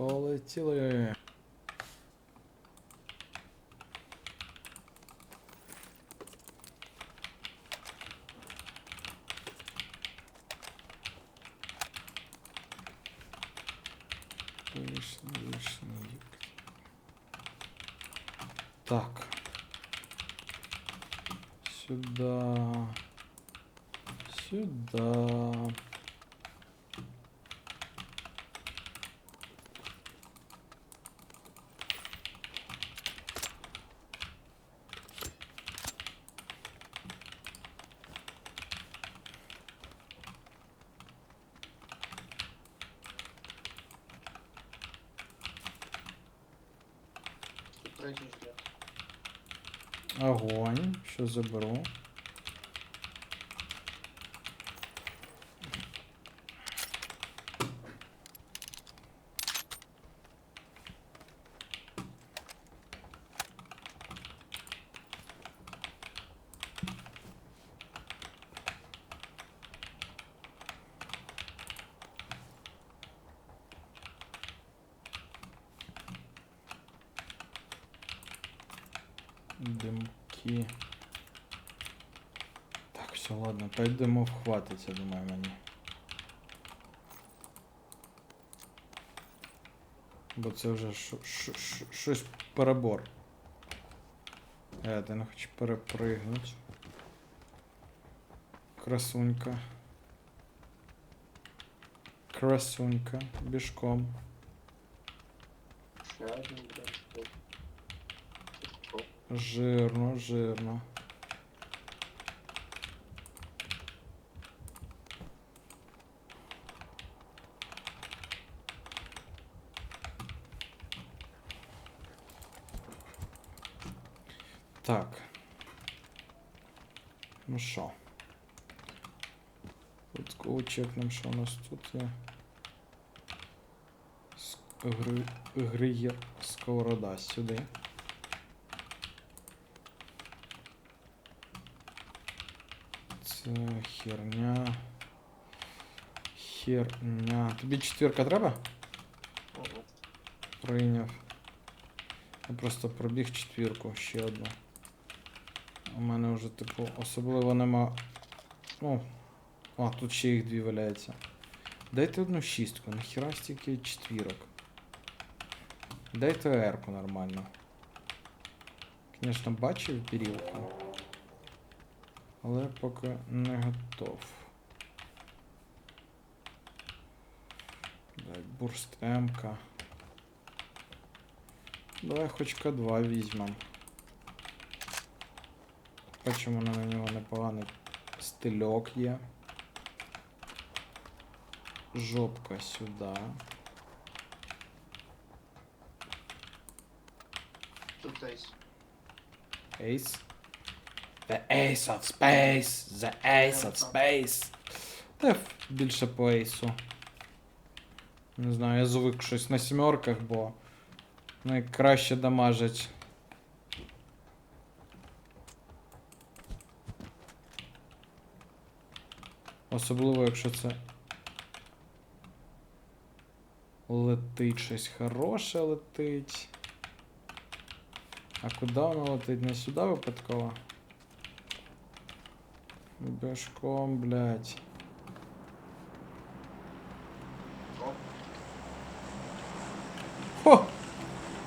Полетіли. Вишня, вишня, їк. Так. Сюда. Сюда. Третій жде. Огонь. Що заберу. Димки. Так, все, ладно, пойдемо хватить, я думаю, мені. Бо це вже щось перебор. Е, ти не хочу перепригнути. Красунька. Красунька. Бішком. Жирно, жирно. Так. Ну що? Тут чекнемо, що у нас тут є. Гри... Гриє сковорода сюди. Це херня. Херня. Тобі четвірка треба? Прийняв. Я просто пробіг четвірку ще одну. У мене вже, типу, особливо нема. Ну. А, тут ще їх дві валяється. Дайте одну шістку, нахіра стільки четвірок. Дайте ерку нормально. Звісно, бачив бірілку. Але поки не готов. Дай бурст М-ка. Давай хоч К2 візьмем. Бачимо на нього непоганий стильок є. Жопка сюди. Тут ейс. Ace. The Ace of Space! The Ace of Space! Та більше по ейсу. Не знаю, я звик щось на сімерках, бо найкраще дамажить. Особливо, якщо це летить щось хороше летить. А куди воно летить? Не сюди випадково? Бешком, блядь.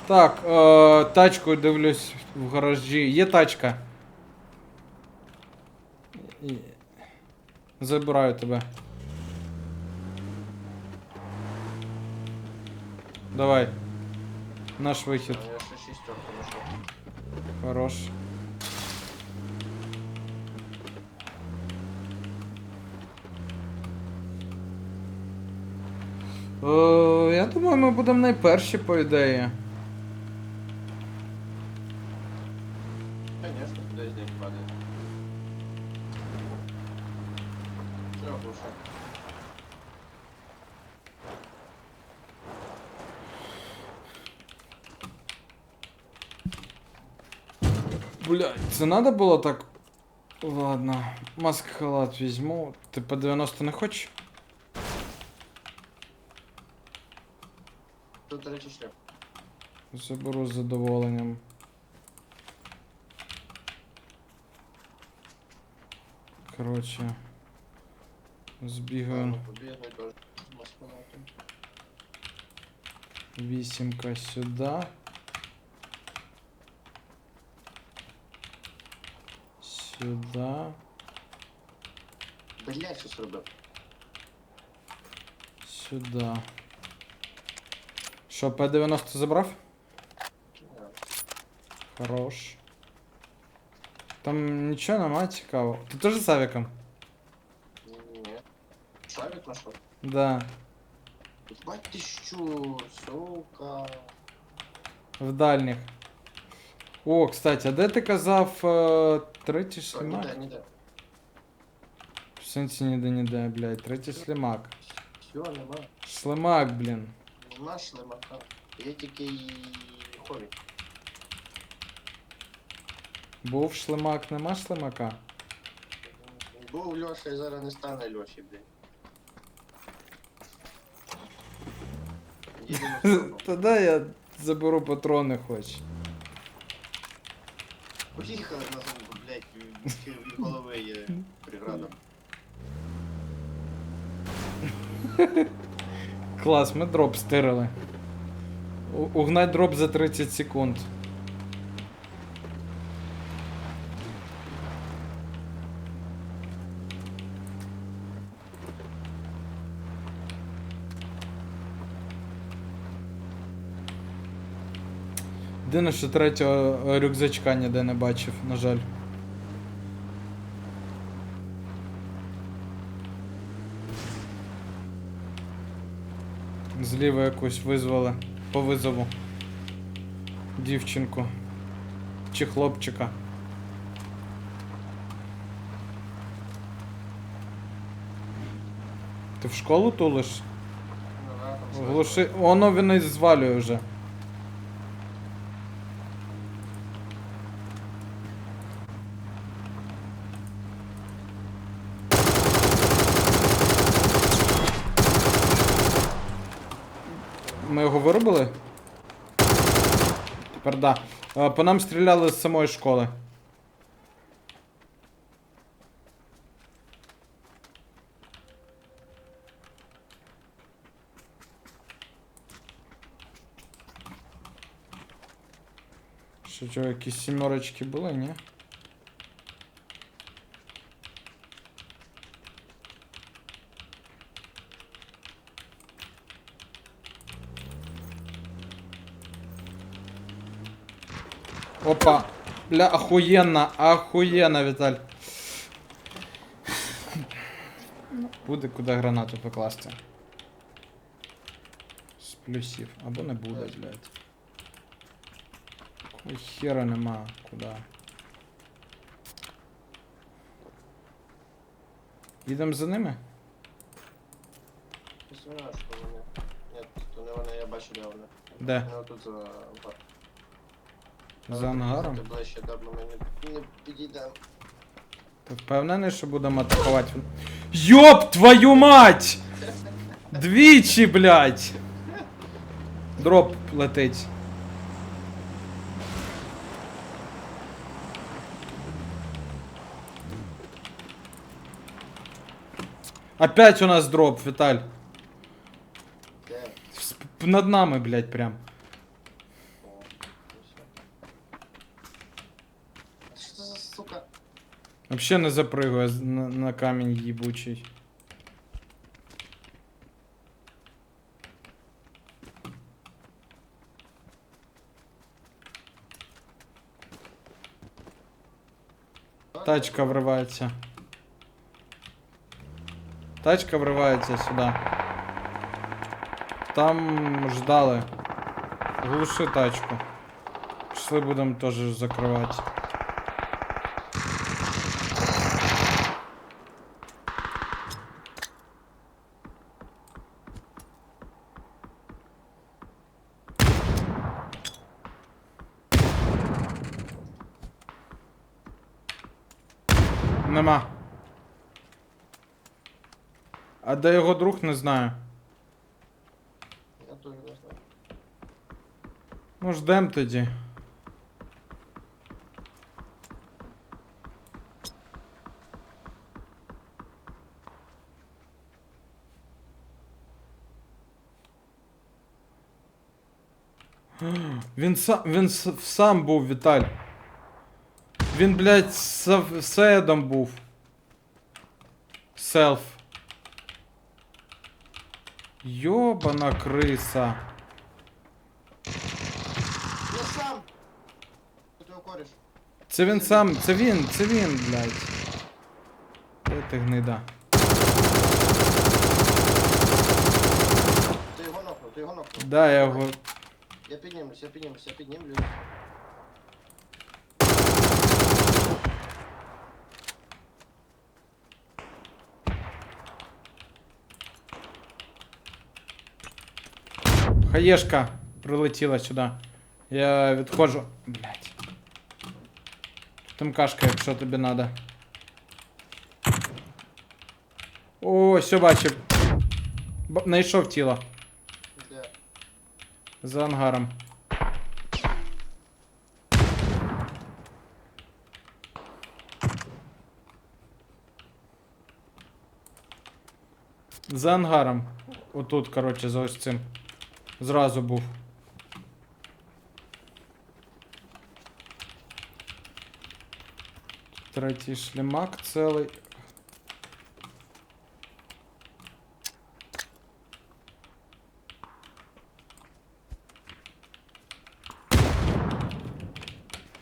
Так, е, тачку дивлюсь в гаражі. Є тачка. Забираю тебе. Давай. Наш вихід. Я ще шістерку знайшов. Хорош. Е, я думаю, ми будемо найперші, по ідеї. Конечно, куди здесь падає. Все, глуша. Блядь, це надо було так. Ладно, маск халат візьму. Ти по 90 не хочеш? тут, до речі, шлях. Заберу з задоволенням. Коротше. Збігаю. Вісімка сюди. Сюди. Блять, що зробив? Сюди. Що, П-90 забрав? Не, Хорош. Там нічого нема цікавого. Ти теж з авіком? Ні. Славик нашов? Да. Бать ти що, сука. В дальніх. О, кстати, а де ти казав е, третій Що, шлімак? ніде, ніде. В сенсі ніде ніде, блядь, третій шлімак. Все, нема. Шлемак, блін. Нема шлемака. Є тільки і хові. Був шлемак, нема шлемака. Був Льоша і зараз не стане Льоші, блін. Їдемо в сторону. Тоді я заберу патрони хоч. Поїхали на зомбу, блядь, в голови є преграда. Клас, ми дроп стирили. Угнать дроп за 30 секунд. Єдине, що третього рюкзачка ніде не бачив, на жаль. Зліва якусь визвали по визову. Дівчинку. Чи хлопчика. Ти в школу тулиш? Ну. Глуши. Воно він і звалює вже. да. Е, По нам стріляли з самої школи. Що, чого, якісь сімерочки були, ні? Опа! Бля, охуєнно, охуєнно, Віталь. Буде куди гранату покласти. З плюсів. Або не буде, блядь. Ой, хера нема. Куди? Їдемо за ними? Знаєш, що вони. Ні, то не вони, я бачу, де вони. Де? Ну тут за бар. За ангаром? Ти ближче, да, бо ми не, не підійдемо. Ти впевнений, що будемо атакувати? Йоп твою мать! Двічі, блядь! Дроп летить. Опять у нас дроп, Віталь. Де? Сп- Над нами, блядь, прям. Вообще не запрыгує на, на камінь їбучий. Тачка вривається. Тачка вривається сюди. Там ждали. Глуши тачку. Пішли будемо теж закривати. Нема. А де його друг, не знаю. Я теж не знаю. Ну, ждем тоді. Він сам, він сам був, Віталь. Він, блядь, з Сеєдом був. Селф. Йобана криса. Я сам! Хто ти кореш? Це він сам, це він, це він, блядь. Де ти гнида? Ти його нокнув, ти його нокнув. Да, я його. Я піднімусь, я піднімусь, я піднімлюсь. Хаєшка прилетіла сюди. Я відходжу. Блядь. Там кашка, якщо тобі надо. О, все бачив. Б- Найшов тіло. Де? За ангаром. За ангаром. Отут, коротше, за ось цим. Зразу був. Третій шлемак цілий.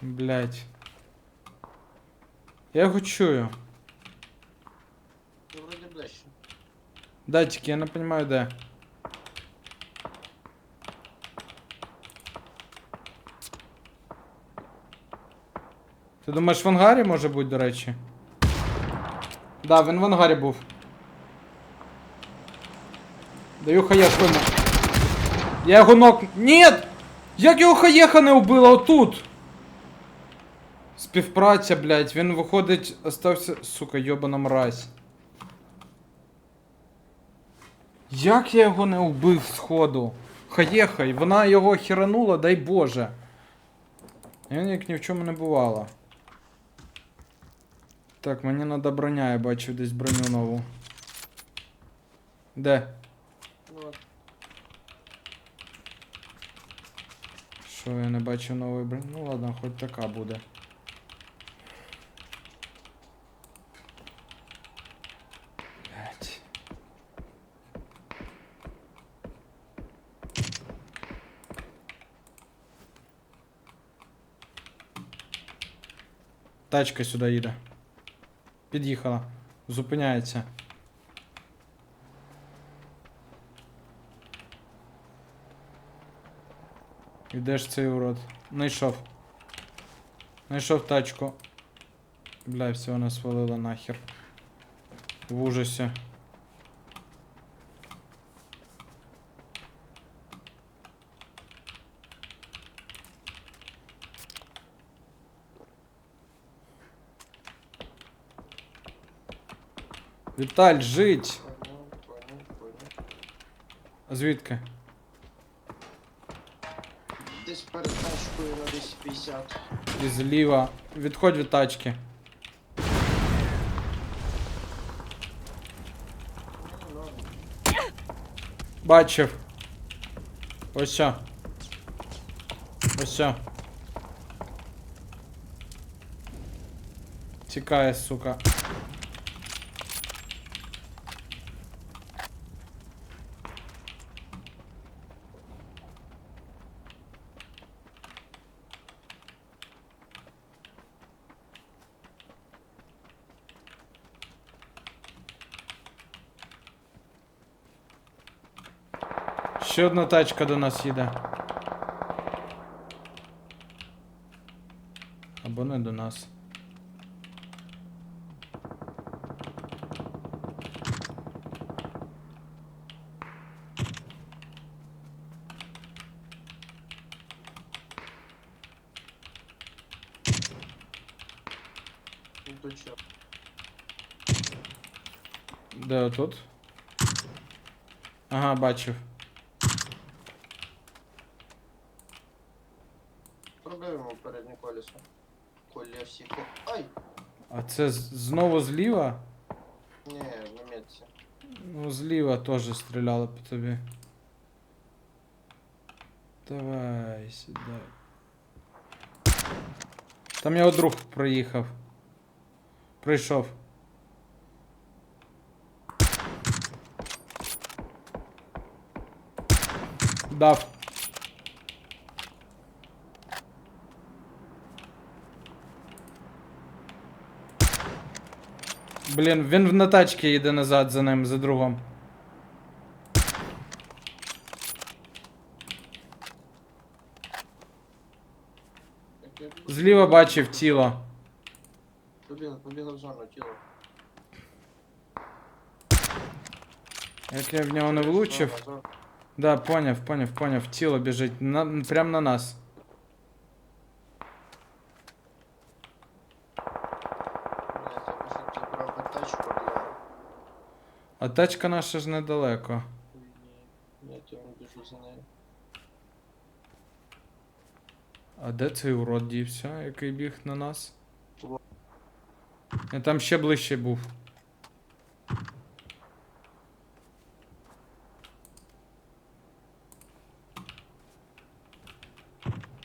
Блять. Я його чую. Ближче. Датчики, я не понимаю, де. Ти думаєш в ангарі може бути, до речі? Да, він в ангарі був. Даю хаєшку йому. Я його нок... Нет! Як його хаєха не вбила отут? Співпраця, блядь, він виходить, остався. Сука, йобана мразь. Як я його не вбив сходу? Хаєхай, вона його херанула, дай Боже. І Він як ні в чому не бувало. Так, мені надо броня, я бачу десь броню нову. Де? Ну от. Що я не бачу нової броні? Ну ладно, хоч така буде. Блять. Тачка сюди їде. Під'їхала. Зупиняється. І ж цей урод? Найшов. Найшов тачку. Бля, все, вона свалила нахер. В ужасі. Віталь, жить! Понял, понял, понял. А Звідки? Десь перед тачкою на 250. І зліва. Відходь від тачки. Ну, норм. Бачив. Ось що. Ось що. Тікає, сука. Ще одна тачка до нас їде. Або не до нас. Де отут? Ага, бачив. це з- знову зліва? Не, в Німечці. Ну, зліва теж стріляли по тобі. Давай, сідай. Там його друг проїхав. Прийшов. Дав. Блін, він на тачці їде назад за ним, за другом. Як я біжу, Зліва бачив тіло. Побігла, побігла в зону, тіло. Як я в нього не влучив. Зона, зона. Да, поняв, поняв, поняв. Тіло біжить. На, прям на нас. Тачка наша ж недалеко. хуйні. Я тягну біжу за нею. А де цей урод дівся, який біг на нас? Я там ще ближче був.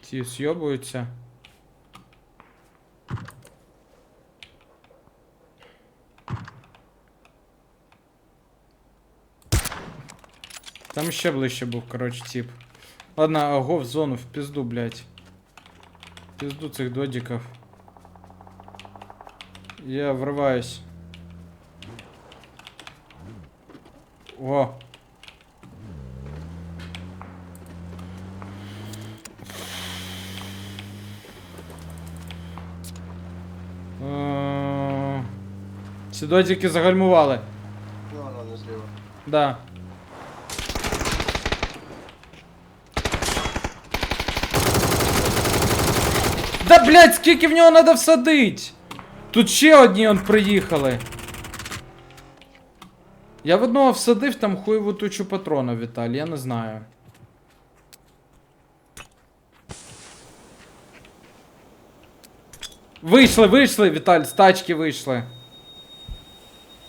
Ті зйобуються. Там ще ближче був, коротше, тип. Ладно, ого, в зону, в пизду, блядь. В пизду цих додиков. Я врываюсь. О. Е, Ці додики загальмували. Ну, воно не зліва. Да. Да блять, скільки в нього треба всадить? Тут ще одні он приїхали. Я в одного всадив там хуєву тучу патронів, Віталій, я не знаю. Вийшли, вийшли, Віталь, з тачки вийшли.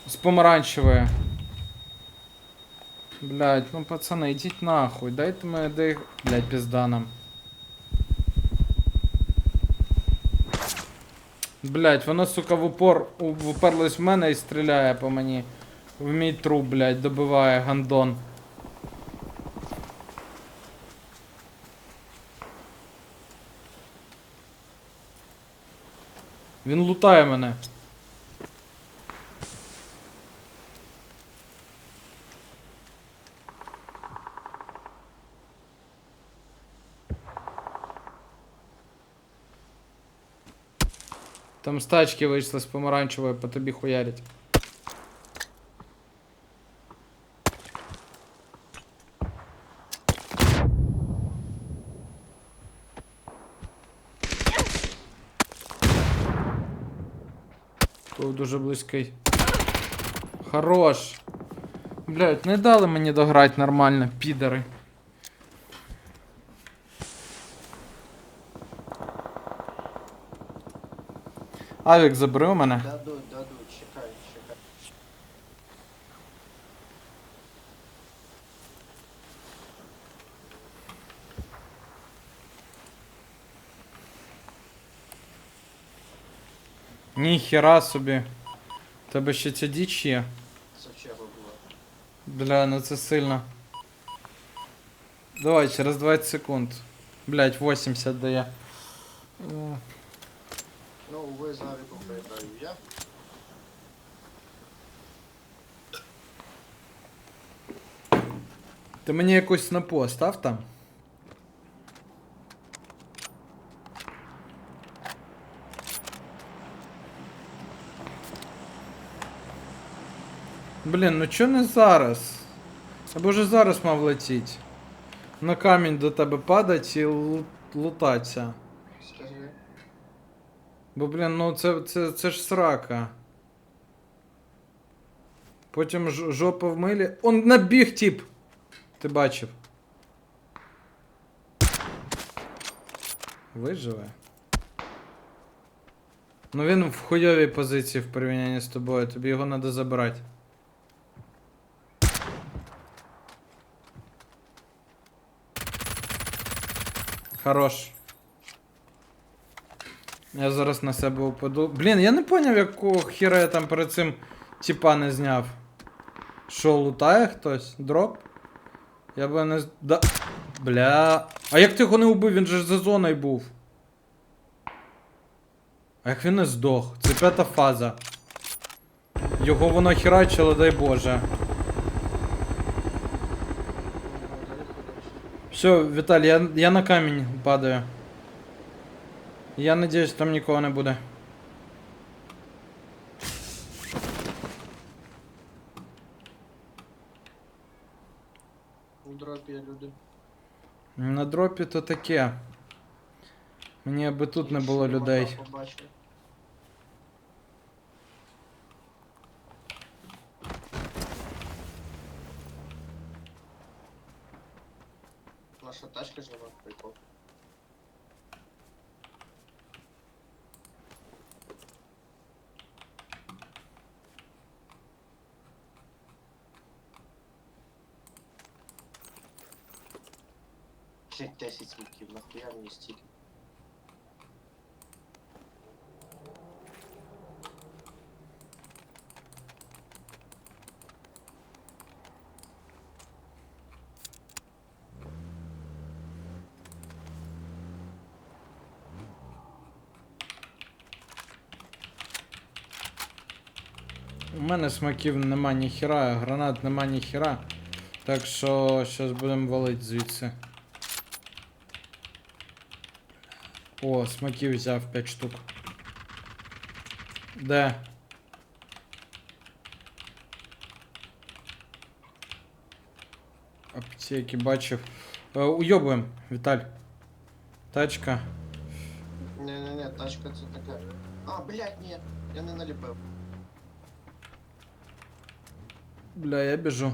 З помаранчевої. Блять, ну пацаны, идите нахуй. Дайте мне да их... Блять, пизда нам. Блять, воно, сука, в упор уперлось в мене і стріляє по мені. В мій труп, блять, добиває гандон. Він лутає мене. Там з тачки вийшли з помаранчевої, по тобі хуярять. Був дуже близький. Хорош. Блять, не дали мені дограти нормально, підари. Авік забери у мене. Дадуть, дадуть, чекай, чекай. Ніхера собі. Тебе ще ця діч є. Це в чого було. Бля, ну це сильно. Давай, через 20 секунд. Блять, 80 дає. Е, Ну, ви за віком проіграю я. Ти мені якусь снапу став там? Блін, ну чо не зараз? Або вже зараз мав летіть. На камінь до тебе падать і лу- лутаться. Скажи. Бо, блін, ну це, це, це ж срака. Потім жопа в милі. Он набіг тип. Ти бачив. Виживе. Ну він в хуйовій позиції в порівнянні з тобою, тобі його треба забирати. Хорош. Я зараз на себе упаду. Блін, я не поняв, якого хіра я там перед цим тіпа не зняв. Що, лутає хтось? Дроп? Я би не. Да. Бля. А як ти його не убив? Він же за зоною був. А як він не здох? Це п'ята фаза. Його воно херачило, дай Боже. Все, Віталій, я, я на камінь падаю. Я надіюсь, там нікого не буде. люди. На дропі то таке. Мені аби тут не було Інші людей. мапа побачили. Наша тачка жива, прикол. Блять, 10 смоків, нахуя мені стільки? У мене смаків нема ні хіра, гранат нема ні хіра. Так що зараз будемо валити звідси. О, смаків взяв 5 штук. Де? Аптеки бачив. Е, уйобуємо, Віталь. Тачка. Не-не-не, тачка це така. А, блять, ні, я не наліпив. Бля, я біжу.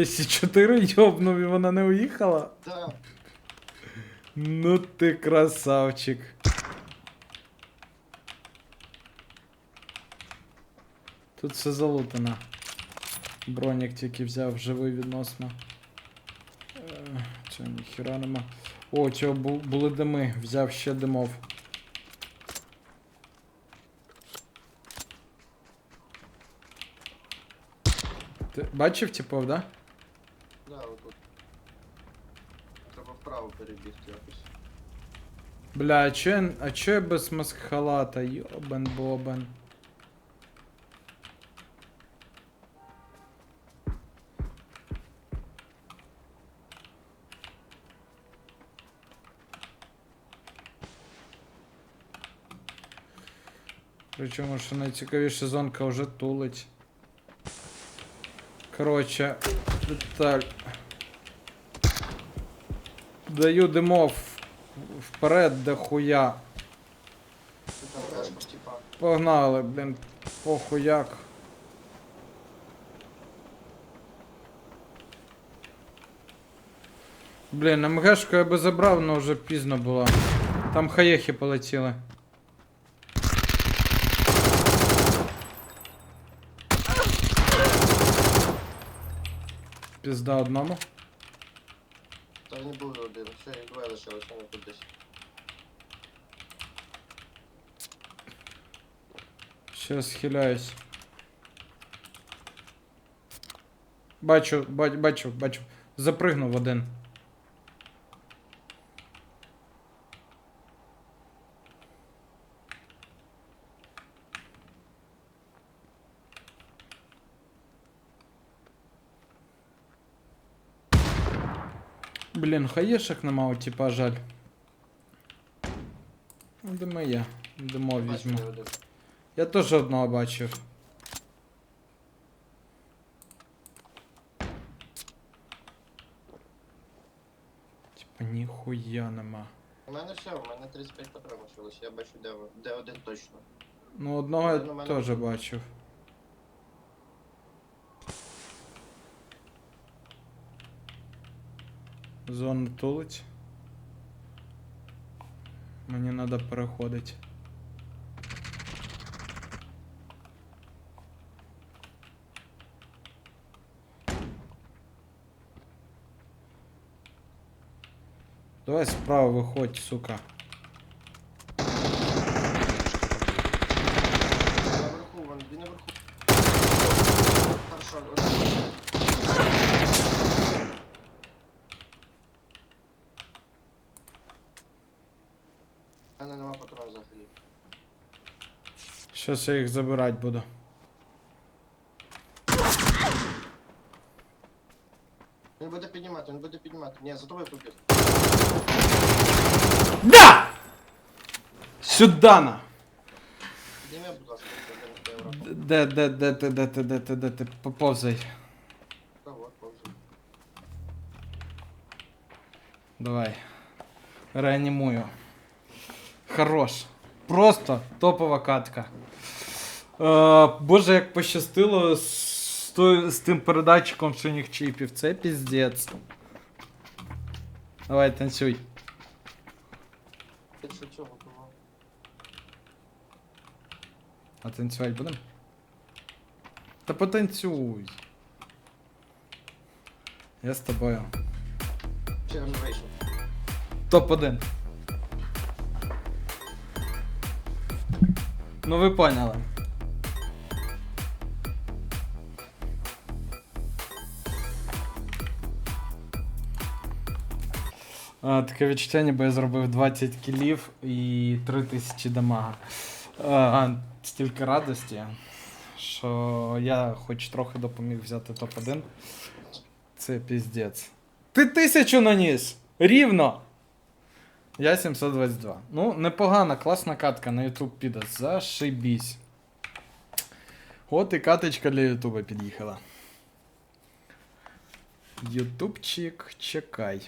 Тисячі чотири йобнув і вона не уїхала? Да. Ну ти красавчик. Тут все залутано. Бронік тільки взяв живий відносно. Це ніхіра нема. О, цього були дими, взяв ще димов. Ти бачив типов, да? Да, отут. Треба вправо перебігти якось. Бля, а чо, я- а чо я без маскхалата? Йобен бобен. Причому, що найцікавіша зонка вже тулить. Коротше, деталь. Даю димов вперед до хуя. Погнали, блін, похуяк. Блін, МГшку я би забрав, але вже пізно було. Там хаєхи полетіли. Пізда одному. Та не був один. Все, їх двоє лишилося, вони тут десь. Ще схиляюсь. Бачу, бачу, бачу, бачу. Запригнув один. Блін, хаєшек нема у типа жаль. Де є? Димо візьму. Я теж одного бачив. Ніхуя нема. У мене все, у мене 35 патронів лишилось, я бачу, де, де один точно. Ну, одного я мене теж бачив. Зона тулить. Мені треба переходити. Давай справа виходь, сука. Нема патронів взагалі. Щас я їх забирати буду. Він буде піднімати, він буде піднімати. Ні, за тобою побіг. Да! Сюда на! Підніми, будь ласка, за євро. Де, де, де, де, де, де, де, де, де, де, поповзай. Та вот, повзу. Давай. Реанімую. Хорош. Просто топова катка. Е, боже, як пощастило з, той- з тим передатчиком синіх чіпів. Це піздець. Давай, танцюй. Ти що цього було? А танцювати будемо? Та потанцюй. Я з тобою. Чи він вийшов? Топ-1. Ну ви поняли. А, таке відчуття, ніби я зробив 20 кілів і 3000 дамага. А, стільки радості, що я хоч трохи допоміг взяти топ-1. Це піздець. Ти тисячу наніс! Рівно! Я 722. Ну, непогана, класна катка на YouTube піде. Зашибісь. От і каточка для Ютуба під'їхала. Ютубчик, чекай.